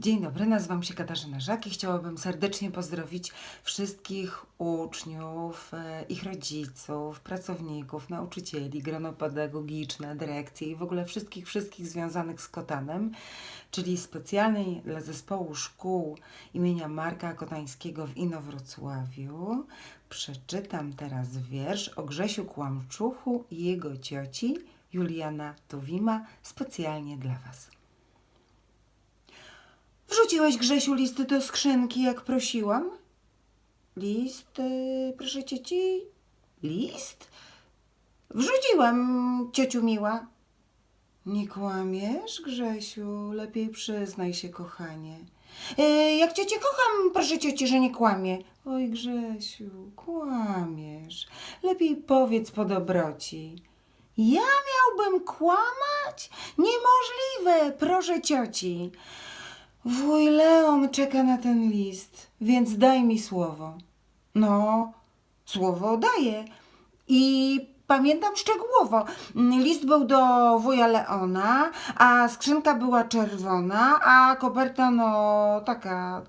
Dzień dobry, nazywam się Katarzyna Żak i chciałabym serdecznie pozdrowić wszystkich uczniów, e, ich rodziców, pracowników, nauczycieli, grono pedagogiczne, dyrekcję i w ogóle wszystkich, wszystkich związanych z Kotanem, czyli specjalnej dla zespołu szkół imienia Marka Kotańskiego w Inowrocławiu. Przeczytam teraz wiersz o Grzesiu Kłamczuchu i jego cioci Juliana Tuwima specjalnie dla Was. Wrzuciłeś, Grzesiu, listy do skrzynki, jak prosiłam? List, y, proszę cieci? List? Wrzuciłam, ciociu miła. Nie kłamiesz, Grzesiu? Lepiej przyznaj się, kochanie. E, jak ciocię kocham, proszę cioci, że nie kłamie. Oj, Grzesiu, kłamiesz. Lepiej powiedz po dobroci. Ja miałbym kłamać? Niemożliwe, proszę cioci. Wuj Leon czeka na ten list, więc daj mi słowo. No, słowo daję. I pamiętam szczegółowo. List był do wuja Leona, a skrzynka była czerwona, a koperta no taka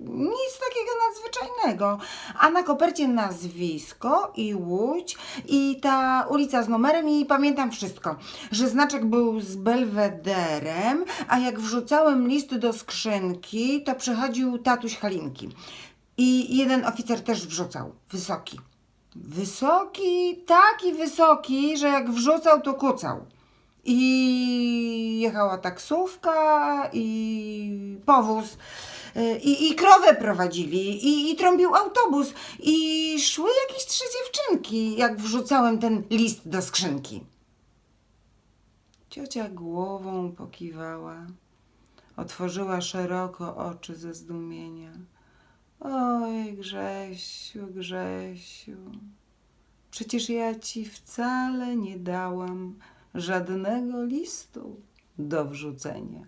nic takiego nadzwyczajnego. A na kopercie nazwisko i łódź i ta ulica z numerem i pamiętam wszystko, że znaczek był z belwederem, a jak wrzucałem list do skrzynki, to przychodził tatuś Halinki. I jeden oficer też wrzucał, wysoki. Wysoki, taki wysoki, że jak wrzucał, to kucał. I jechała taksówka, i powóz, y, i, i krowę prowadzili, i, i trąbił autobus, i szły jakieś trzy dziewczynki, jak wrzucałem ten list do skrzynki. Ciocia głową pokiwała, otworzyła szeroko oczy ze zdumienia. Oj, Grzesiu, Grzesiu, przecież ja ci wcale nie dałam żadnego listu do wrzucenia.